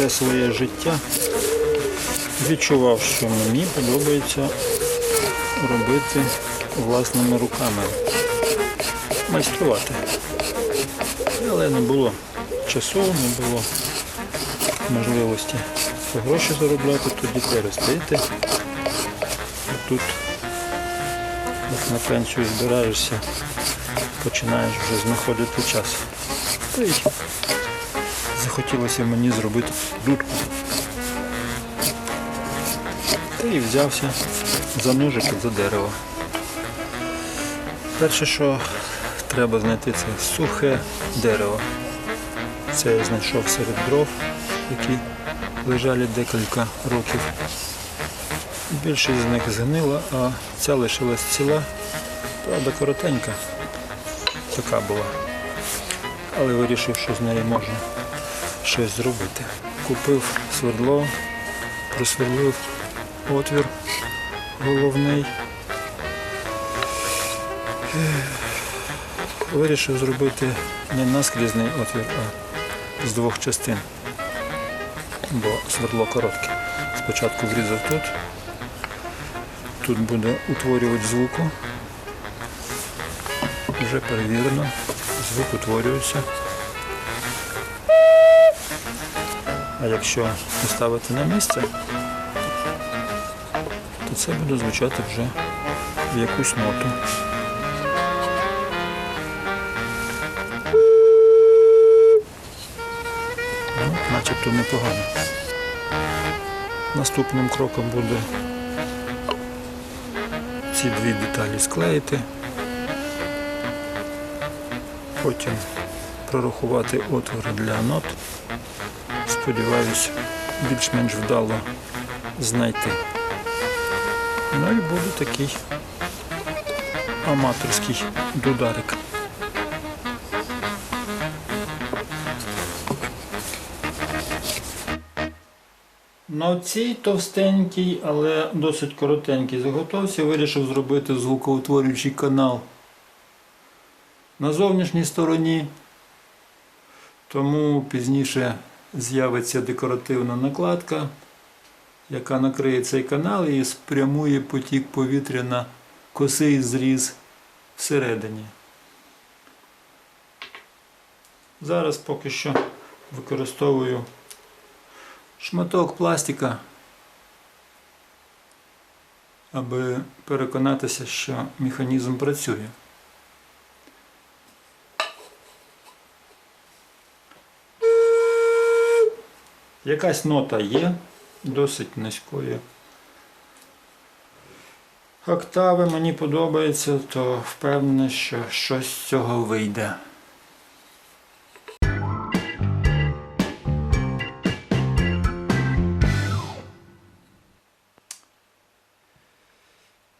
все своє життя відчував, що мені подобається робити власними руками, майструвати. Але не було часу, не було можливості гроші заробляти, тоді перестати. Тут як на пенсію збираєшся, починаєш вже знаходити час. Захотілося мені зробити дудку. Та й взявся за ножики за дерево. Перше, що треба знайти, це сухе дерево. Це я знайшов серед дров, які лежали декілька років. Більшість з них згнила, а ця лишилась ціла. Правда, коротенька така була. Але вирішив, що з неї можна щось зробити. Купив свердло, просверлив отвір головний. Вирішив зробити не наскрізний отвір, а з двох частин, бо свердло коротке. Спочатку врізав тут, тут буде утворювати звуку. Вже перевірено, звук утворюється. А якщо поставити на місце, то це буде звучати вже в якусь ноту. Ну, начебто непогано. Наступним кроком буде ці дві деталі склеїти, потім прорахувати отвори для нот. Сподіваюсь, більш-менш вдало знайти. Ну і буде такий аматорський дударик. На цій товстенькій, але досить коротенькій заготовці вирішив зробити звукоутворюючий канал на зовнішній стороні, тому пізніше з'явиться декоративна накладка, яка накриє цей канал і спрямує потік повітря на косий зріз всередині. Зараз поки що використовую шматок пластика, аби переконатися, що механізм працює. Якась нота є, досить низької. Октави мені подобається, то впевнений, що щось з цього вийде.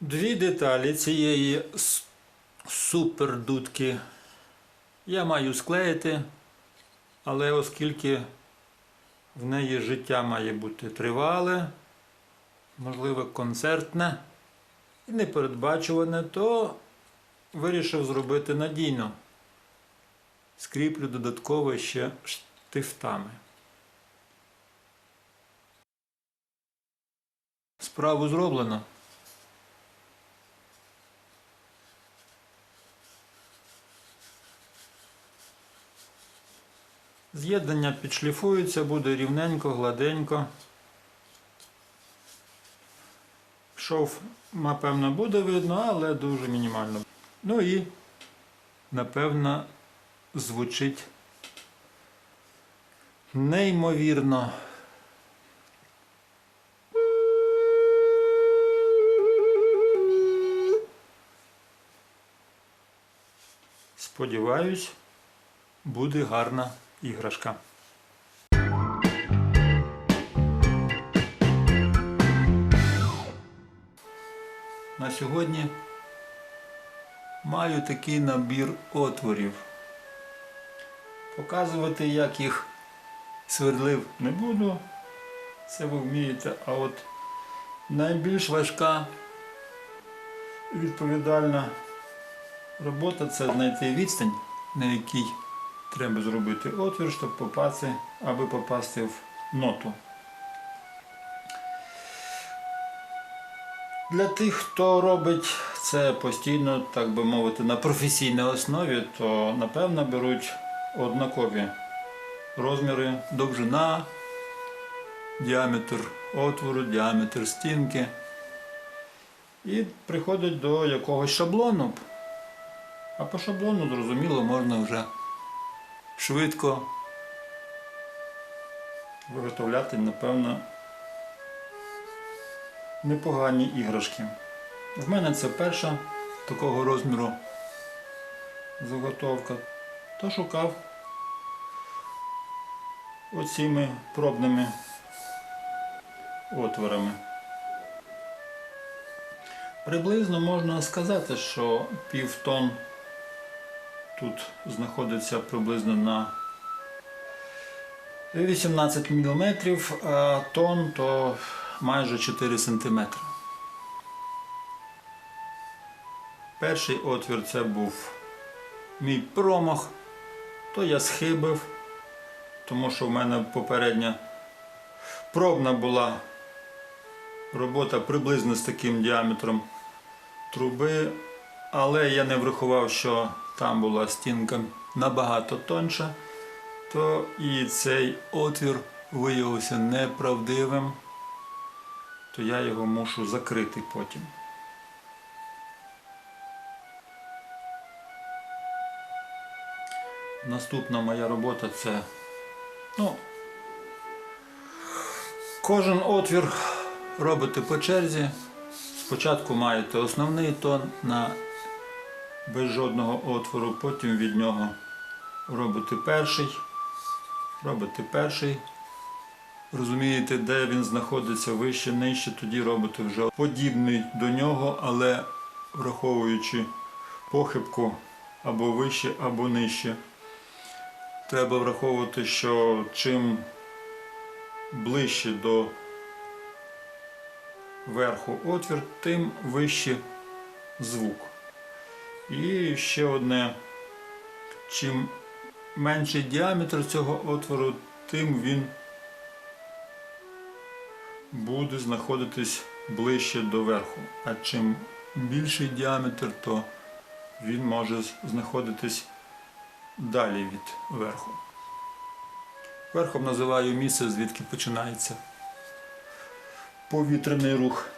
Дві деталі цієї супердудки я маю склеїти, але оскільки в неї життя має бути тривале, можливо, концертне і непередбачуване, то вирішив зробити надійно. Скріплю додатково ще штифтами. Справу зроблено. З'єднання підшліфується, буде рівненько, гладенько. Шов, напевно, буде видно, але дуже мінімально. Ну і, напевно, звучить неймовірно. Сподіваюсь, буде гарна іграшка. На сьогодні маю такий набір отворів. Показувати, як їх свердлив, не буду. Це ви вмієте. А от найбільш важка і відповідальна робота це знайти відстань, на якій треба зробити отвір, щоб попасти, аби попасти в ноту. Для тих, хто робить це постійно, так би мовити, на професійній основі, то напевно беруть однакові розміри, довжина, діаметр отвору, діаметр стінки. І приходять до якогось шаблону. А по шаблону, зрозуміло, можна вже швидко виготовляти, напевно, непогані іграшки. В мене це перша такого розміру заготовка. То шукав оціми пробними отворами. Приблизно можна сказати, що півтон тут знаходиться приблизно на 18 мм, а тон то майже 4 см. Перший отвір це був мій промах, то я схибив, тому що в мене попередня пробна була робота приблизно з таким діаметром труби, але я не врахував, що там була стінка набагато тонша, то і цей отвір виявився неправдивим, то я його мушу закрити потім. Наступна моя робота це ну, кожен отвір робите по черзі. Спочатку маєте основний тон на без жодного отвору, потім від нього робите перший, робите перший. Розумієте, де він знаходиться вище, нижче, тоді робите вже подібний до нього, але враховуючи похибку або вище, або нижче. Треба враховувати, що чим ближче до верху отвір, тим вище звук. І ще одне, чим менший діаметр цього отвору, тим він буде знаходитись ближче до верху. А чим більший діаметр, то він може знаходитись далі від верху. Верхом називаю місце, звідки починається повітряний рух.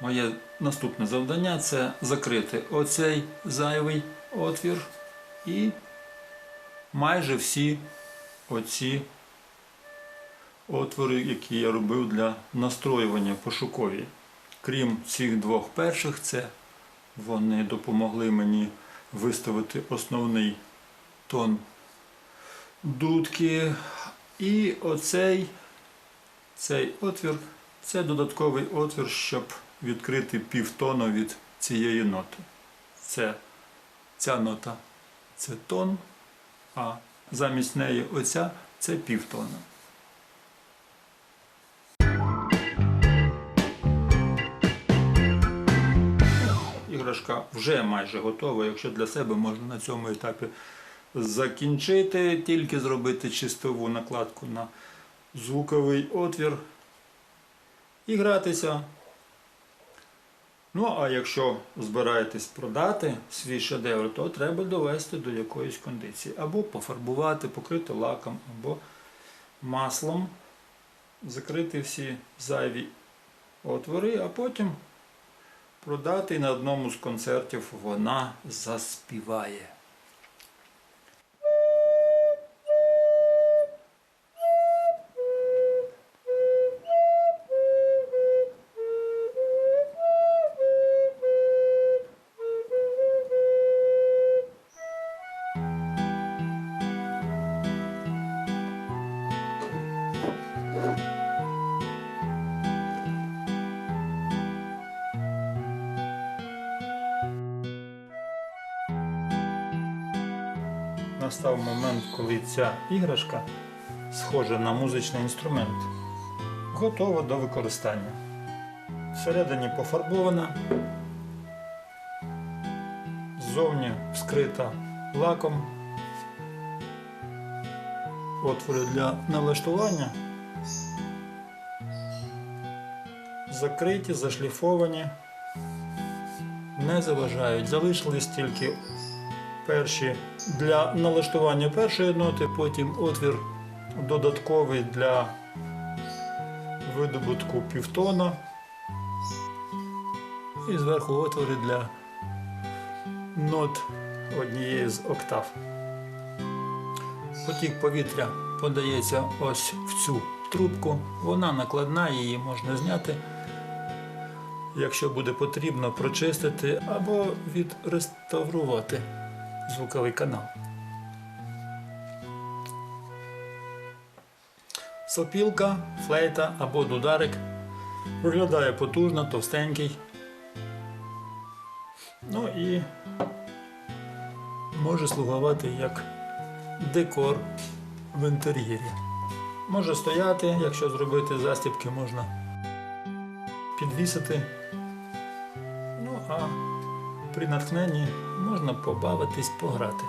Моє наступне завдання це закрити оцей зайвий отвір і майже всі оці отвори, які я робив для настроювання пошукові. Крім цих двох перших, це вони допомогли мені виставити основний тон дудки. І оцей цей отвір це додатковий отвір, щоб відкрити півтона від цієї ноти. Це ця нота це тон, а замість неї оця це півтона. Іграшка вже майже готова, якщо для себе можна на цьому етапі закінчити, тільки зробити чистову накладку на звуковий отвір і гратися. Ну, а якщо збираєтесь продати свій шедевр, то треба довести до якоїсь кондиції. Або пофарбувати, покрити лаком, або маслом, закрити всі зайві отвори, а потім продати і на одному з концертів вона заспіває. Настав момент, коли ця іграшка, схожа на музичний інструмент, готова до використання. Всередині пофарбована, ззовні вскрита лаком. отвори для налаштування. Закриті, зашліфовані, не заважають. Залишились тільки перші для налаштування першої ноти, потім отвір додатковий для видобутку півтона. І зверху отвори для нот однієї з октав. Потік повітря подається ось в цю трубку. Вона накладна, її можна зняти. Якщо буде потрібно прочистити або відреставрувати звуковий канал. Сопілка, флейта або дударик виглядає потужно, товстенький. Ну і може слугувати як декор в інтер'єрі. Може стояти, якщо зробити застібки, можна підвісити. Ну а при натхненні можна побавитись, пограти.